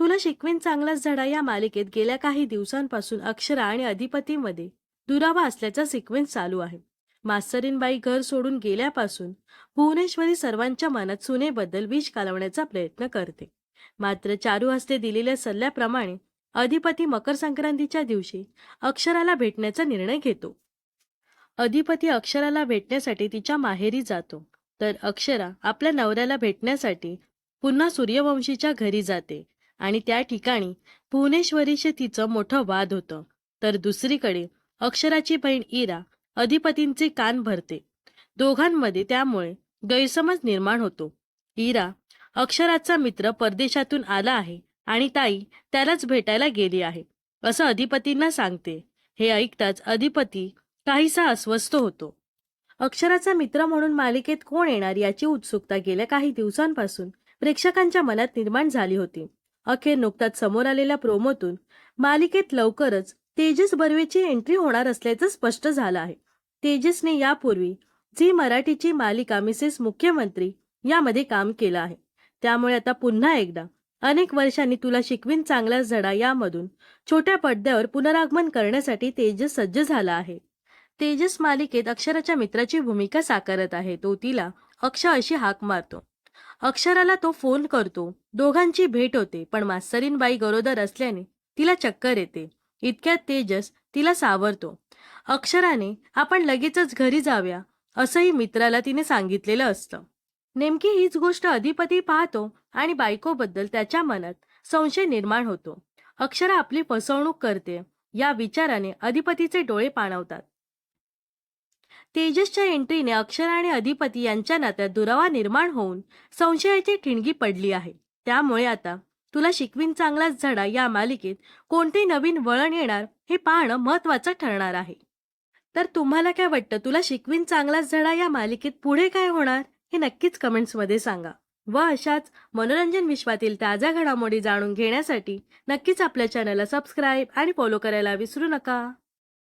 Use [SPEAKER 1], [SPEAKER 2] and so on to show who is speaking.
[SPEAKER 1] तुला शिकवीन चांगलाच धडा या मालिकेत गेल्या काही दिवसांपासून अक्षरा आणि अधिपतीमध्ये. दुरावा असल्याचा सिक्वेन्स चालू आहे. मास्तरीनबाई घर सोडून गेल्यापासून भुवनेश्वरी सर्वांच्या मनात सुनेबद्दल विष कालवण्याचा प्रयत्न करते. मात्र चारू हस्ते दिलेल्या सल्ल्याप्रमाणे अधिपती मकर संक्रांतीच्या दिवशी अक्षराला भेटण्याचा निर्णय घेतो. अधिपती अक्षराला भेटण्यासाठी तिच्या माहेरी जातो. तर अक्षरा आपल्या नवऱ्याला भेटण्यासाठी पुन्हा सूर्यवंशीच्या घरी जाते. आणि त्या ठिकाणी भुवनेश्वरीशी तिचं मोठं वाद होतं. तर दुसरीकडे अक्षराची बहीण इरा अधिपतींचे कान भरते. दोघांमध्ये त्यामुळे गैरसमज निर्माण होतो. इरा अक्षराचा मित्र परदेशातून आला आहे आणि ताई त्यालाच भेटायला गेली आहे. असं अधिपतींना सांगते. हे ऐकताच अधिपती काहीसा अस्वस्थ होतो. अक्षराचा मित्र म्हणून मालिकेत कोण येणार याची उत्सुकता गेल्या काही दिवसांपासून प्रेक्षकांच्या मनात निर्माण झाली होती. अखेर नुकताच समोर आलेल्या प्रोमोतून मालिकेत लवकरच तेजस बर्वेची एंट्री होणार असल्याचं स्पष्ट झालं आहे. तेजसने यापूर्वी झी मराठीची मालिका मिसेस मुख्यमंत्री यामध्ये काम केलं आहे. त्यामुळे आता पुन्हा एकदा अनेक वर्षांनी तुला शिकवीन चांगला झडा यामधून छोट्या पडद्यावर पुनरागमन करण्यासाठी तेजस सज्ज झाला आहे. तेजस मालिकेत अक्षराच्या मित्राची भूमिका साकारत आहे. तो तिला अक्ष अशी हाक मारतो. अक्षराला तो फोन करतो. दोघांची भेट होते पण मास्तरीनबाई गरोदर असल्याने तिला चक्कर येते. इतक्यात तेजस तिला सावरतो. अक्षराने आपण लगेचच घरी जाव्या असंही मित्राला तिने सांगितलेलं असतं. नेमकी हीच गोष्ट अधिपती पाहतो आणि बायकोबद्दल त्याच्या मनात संशय निर्माण होतो. अक्षरा आपली फसवणूक करते या विचाराने अधिपतीचे डोळे पाणवतात. तेजसच्या एंट्रीने अक्षरा आणि अधिपती यांच्या नात्यात दुरावा निर्माण होऊन संशयाची ठिणगी पडली आहे. त्यामुळे आता तुला शिकवीन चांगलाच झडा या मालिकेत कोणते नवीन वळण येणार हे पाहणं महत्वाचं ठरणार आहे. तर तुम्हाला काय वाटतं? तुला शिकवीन चांगलाच झडा या मालिकेत पुढे काय होणार? हे नक्कीच कमेंट्समध्ये सांगा. व अशाच मनोरंजन विश्वातील ताज्या घडामोडी जाणून घेण्यासाठी नक्कीच आपल्या चॅनलला सबस्क्राईब आणि फॉलो करायला विसरू नका.